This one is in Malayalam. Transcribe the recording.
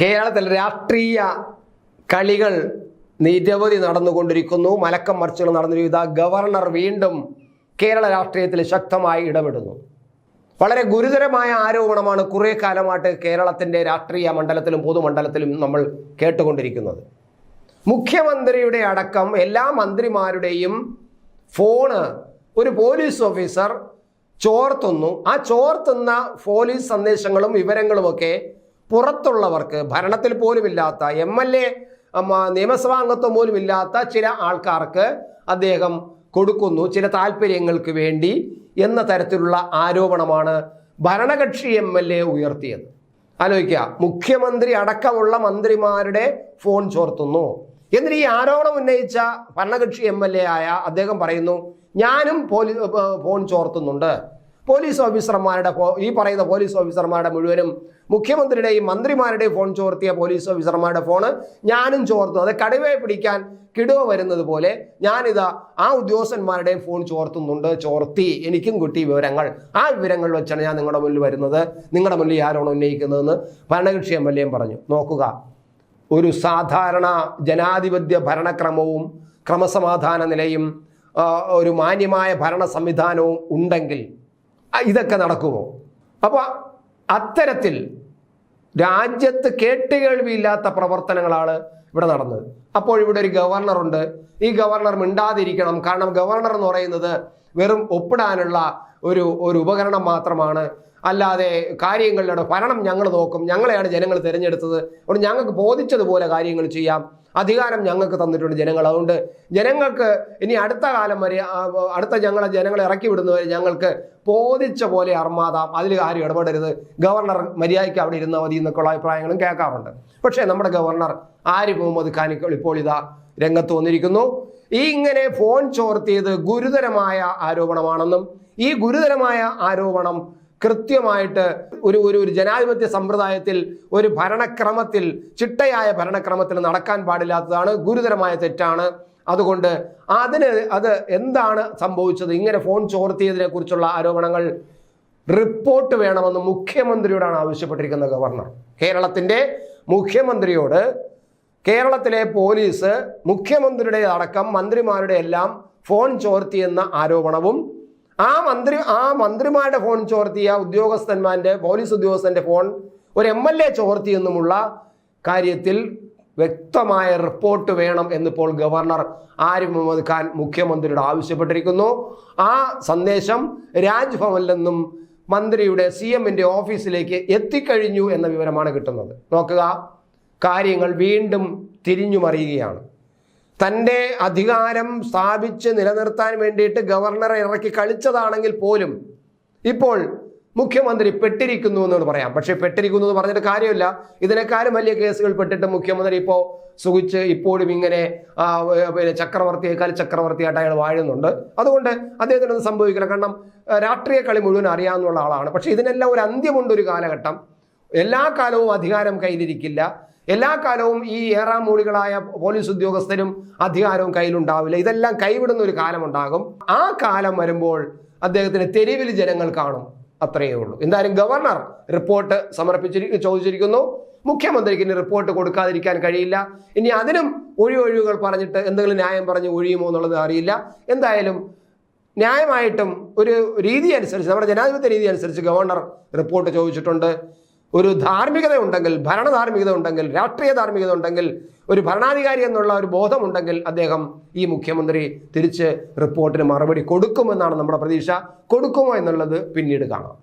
കേരളത്തിൽ രാഷ്ട്രീയ കളികൾ നിരവധി നടന്നുകൊണ്ടിരിക്കുന്നു. മലക്കം മറിച്ചുകൾ നടന്നിരിക്കുന്ന ഗവർണർ വീണ്ടും കേരള രാഷ്ട്രീയത്തിൽ ശക്തമായി ഇടപെടുന്നു. വളരെ ഗുരുതരമായ ആരോപണമാണ് കുറേ കാലമായിട്ട് കേരളത്തിന്റെ രാഷ്ട്രീയ മണ്ഡലത്തിലും പൊതുമണ്ഡലത്തിലും നമ്മൾ കേട്ടുകൊണ്ടിരിക്കുന്നത്. മുഖ്യമന്ത്രിയുടെ അടക്കം എല്ലാ മന്ത്രിമാരുടെയും ഫോണ് ഒരു പോലീസ് ഓഫീസർ ചോർത്തുന്നു. ആ ചോർത്തുന്ന പോലീസ് സന്ദേശങ്ങളും വിവരങ്ങളുമൊക്കെ പുറത്തുള്ളവർക്ക് ഭരണത്തിൽ പോലുമില്ലാത്ത എം എൽ എ നിയമസഭാ അംഗത്വം പോലും ഇല്ലാത്ത ചില ആൾക്കാർക്ക് അദ്ദേഹം കൊടുക്കുന്നു ചില താല്പര്യങ്ങൾക്ക് വേണ്ടി എന്ന തരത്തിലുള്ള ആരോപണമാണ് ഭരണകക്ഷി എം എൽ എ ഉയർത്തിയത്. ആലോചിക്കുക മുഖ്യമന്ത്രി അടക്കമുള്ള മന്ത്രിമാരുടെ ഫോൺ ചോർത്തുന്നു. എന്നിട്ട് ഈ ആരോപണം ഉന്നയിച്ച ഭരണകക്ഷി എം എൽ എ ആയ അദ്ദേഹം പറയുന്നു ഞാനും പോലീ ഫോൺ ചോർത്തുന്നുണ്ട്. പോലീസ് ഓഫീസർമാരുടെ ഈ പറയുന്ന പോലീസ് ഓഫീസർമാരുടെ മുഴുവനും മുഖ്യമന്ത്രിയുടെയും മന്ത്രിമാരുടെയും ഫോൺ ചോർത്തിയ പോലീസ് ഓഫീസർമാരുടെ ഫോണ് ഞാനും ചോർത്തു. അത് കടുവയെ പിടിക്കാൻ കിടുവ വരുന്നത് പോലെ ഞാനിതാ ആ ഉദ്യോഗസ്ഥന്മാരുടെയും ഫോൺ ചോർത്തുന്നുണ്ട്. ചോർത്തി. എനിക്കും കിട്ടി വിവരങ്ങൾ. ആ വിവരങ്ങൾ വെച്ചാണ് ഞാൻ നിങ്ങളുടെ മുന്നിൽ വരുന്നത്. നിങ്ങളുടെ മുന്നിൽ ആരാണ് ഉന്നയിക്കുന്നതെന്ന് ഭരണകക്ഷി എം എൽ എയും പറഞ്ഞു. നോക്കുക. ഒരു സാധാരണ ജനാധിപത്യ ഭരണക്രമവും ക്രമസമാധാന നിലയും ഒരു മാന്യമായ ഭരണ സംവിധാനവും ഉണ്ടെങ്കിൽ ഇതൊക്കെ നടക്കുമോ? അപ്പോൾ അത്തരത്തിൽ രാജ്യത്ത് കേട്ടുകേൾവിയില്ലാത്ത പ്രവർത്തനങ്ങളാണ് ഇവിടെ നടന്നത്. അപ്പോൾ ഇവിടെ ഒരു ഗവർണറുണ്ട്. ഈ ഗവർണർ മിണ്ടാതിരിക്കണം. കാരണം ഗവർണർ എന്ന് പറയുന്നത് വെറും ഒപ്പിടാനുള്ള ഒരു ഒരു ഉപകരണം മാത്രമാണ്. അല്ലാതെ കാര്യങ്ങളുടെ ഭരണം ഞങ്ങൾ നോക്കും. ഞങ്ങളെയാണ് ജനങ്ങൾ തിരഞ്ഞെടുത്തത്. അതുകൊണ്ട് ഞങ്ങൾക്ക് ബോധിച്ചതുപോലെ കാര്യങ്ങൾ ചെയ്യാം. അധികാരം ഞങ്ങൾക്ക് തന്നിട്ടുണ്ട് ജനങ്ങൾ. അതുകൊണ്ട് ജനങ്ങൾക്ക് ഇനി അടുത്ത കാലം വരെ അടുത്ത ഞങ്ങളെ ജനങ്ങളെ ഇറക്കി വിടുന്നവരെ ഞങ്ങൾക്ക് ബോധിച്ച പോലെ അർമാതാം അതിൽ ആരും ഇടപെടരുത്. ഗവർണർ മര്യാദയ്ക്ക് അവിടെ ഇരുന്നാൽ മതി എന്നൊക്കെയുള്ള അഭിപ്രായങ്ങളും കേൾക്കാറുണ്ട്. പക്ഷേ നമ്മുടെ ഗവർണർ ആര് മുഹമ്മദ് ഖാനിക്കൾ ഇപ്പോൾ ഇതാ രംഗത്ത് വന്നിരിക്കുന്നു. ഈ ഇങ്ങനെ ഫോൺ ചോർത്തിയത് ഗുരുതരമായ ആരോപണമാണെന്നും ഈ ഗുരുതരമായ ആരോപണം കൃത്യമായിട്ട് ഒരു ഒരു ഒരു ജനാധിപത്യ സമ്പ്രദായത്തിൽ ഒരു ഭരണക്രമത്തിൽ ചിട്ടയായ ഭരണക്രമത്തിൽ നടക്കാൻ പാടില്ലാത്തതാണ് ഗുരുതരമായ തെറ്റാണ്. അതുകൊണ്ട് അതിന് അത് എന്താണ് സംഭവിച്ചത്? ഇങ്ങനെ ഫോൺ ചോർത്തിയതിനെ കുറിച്ചുള്ള ആരോപണങ്ങൾ റിപ്പോർട്ട് വേണമെന്ന് മുഖ്യമന്ത്രിയോടാണ് ആവശ്യപ്പെട്ടിരിക്കുന്നത് ഗവർണർ. കേരളത്തിന്റെ മുഖ്യമന്ത്രിയോട് കേരളത്തിലെ പോലീസ് മുഖ്യമന്ത്രിയുടെ അടക്കം മന്ത്രിമാരുടെ എല്ലാം ഫോൺ ചോർത്തിയെന്ന ആരോപണവും ആ മന്ത്രി ആ മന്ത്രിമാരുടെ ഫോൺ ചോർത്തിയ ഉദ്യോഗസ്ഥന്മാരുടെ പോലീസ് ഉദ്യോഗസ്ഥന്റെ ഫോൺ ഒരു എം എൽ എ ചോർത്തി എന്നുമുള്ള കാര്യത്തിൽ വ്യക്തമായ റിപ്പോർട്ട് വേണം എന്നിപ്പോൾ ഗവർണർ ആരിഫ് മുഹമ്മദ് ഖാൻ മുഖ്യമന്ത്രിയോട് ആവശ്യപ്പെട്ടിരിക്കുന്നു. ആ സന്ദേശം രാജ്ഭവനിൽ നിന്നും മന്ത്രിയുടെ സി എമ്മിന്റെ ഓഫീസിലേക്ക് എത്തിക്കഴിഞ്ഞു എന്ന വിവരമാണ് കിട്ടുന്നത്. നോക്കുക കാര്യങ്ങൾ വീണ്ടും തിരിഞ്ഞുമറിയുകയാണ്. തന്റെ അധികാരം സ്ഥാപിച്ച് നിലനിർത്താൻ വേണ്ടിയിട്ട് ഗവർണറെ ഇറക്കി കളിച്ചതാണെങ്കിൽ പോലും ഇപ്പോൾ മുഖ്യമന്ത്രി പെട്ടിരിക്കുന്നു എന്ന് പറയാം. പക്ഷേ പെട്ടിരിക്കുന്നു എന്ന് പറഞ്ഞിട്ട് കാര്യമില്ല. ഇതിനേക്കാളും വലിയ കേസുകൾ പെട്ടിട്ട് മുഖ്യമന്ത്രി ഇപ്പോൾ സുഖിച്ച് ഇപ്പോഴും ഇങ്ങനെ പിന്നെ ചക്രവർത്തിയേക്കാൾ ചക്രവർത്തിയായിട്ട് അയാൾ വാഴുന്നുണ്ട്. അതുകൊണ്ട് അദ്ദേഹത്തിനൊന്നും സംഭവിക്കില്ല. കാരണം രാഷ്ട്രീയ കളി മുഴുവൻ അറിയാവുന്ന ആളാണ്. പക്ഷേ ഇതിനെല്ലാം ഒരു അന്ത്യമുണ്ട് ഒരു കാലഘട്ടം. എല്ലാ കാലവും അധികാരം കയ്യിലിരിക്കില്ല. എല്ലാ കാലവും ഈ ഏറാം മൂളികളായ പോലീസ് ഉദ്യോഗസ്ഥരും അധികാരവും കയ്യിലുണ്ടാവില്ല. ഇതെല്ലാം കൈവിടുന്ന ഒരു കാലമുണ്ടാകും. ആ കാലം വരുമ്പോൾ അദ്ദേഹത്തിന് തെരുവിൽ ജനങ്ങൾ കാണും. അത്രയേ ഉള്ളൂ. എന്തായാലും ഗവർണർ റിപ്പോർട്ട് സമർപ്പിച്ചിരി ചോദിച്ചിരിക്കുന്നു. മുഖ്യമന്ത്രിക്ക് ഇനി റിപ്പോർട്ട് കൊടുക്കാതിരിക്കാൻ കഴിയില്ല. ഇനി അതിനും ഒഴിവൊഴിവുകൾ പറഞ്ഞിട്ട് എന്തെങ്കിലും ന്യായം പറഞ്ഞ് ഒഴിയുമോ എന്നുള്ളത് അറിയില്ല. എന്തായാലും ന്യായമായിട്ടും ഒരു രീതി അനുസരിച്ച് നമ്മുടെ ജനാധിപത്യ രീതി അനുസരിച്ച് ഗവർണർ റിപ്പോർട്ട് ചോദിച്ചിട്ടുണ്ട്. ഒരു ധാർമ്മികത ഉണ്ടെങ്കിൽ ഭരണധാർമ്മികത ഉണ്ടെങ്കിൽ രാഷ്ട്രീയ ധാർമ്മികത ഉണ്ടെങ്കിൽ ഒരു ഭരണാധികാരി എന്നുള്ള ഒരു ബോധമുണ്ടെങ്കിൽ അദ്ദേഹം ഈ മുഖ്യമന്ത്രി തിരിച്ച് റിപ്പോർട്ടിന് മറുപടി കൊടുക്കുമെന്നാണ് നമ്മുടെ പ്രതീക്ഷ. കൊടുക്കുമോ എന്നുള്ളത് പിന്നീട് കാണാം.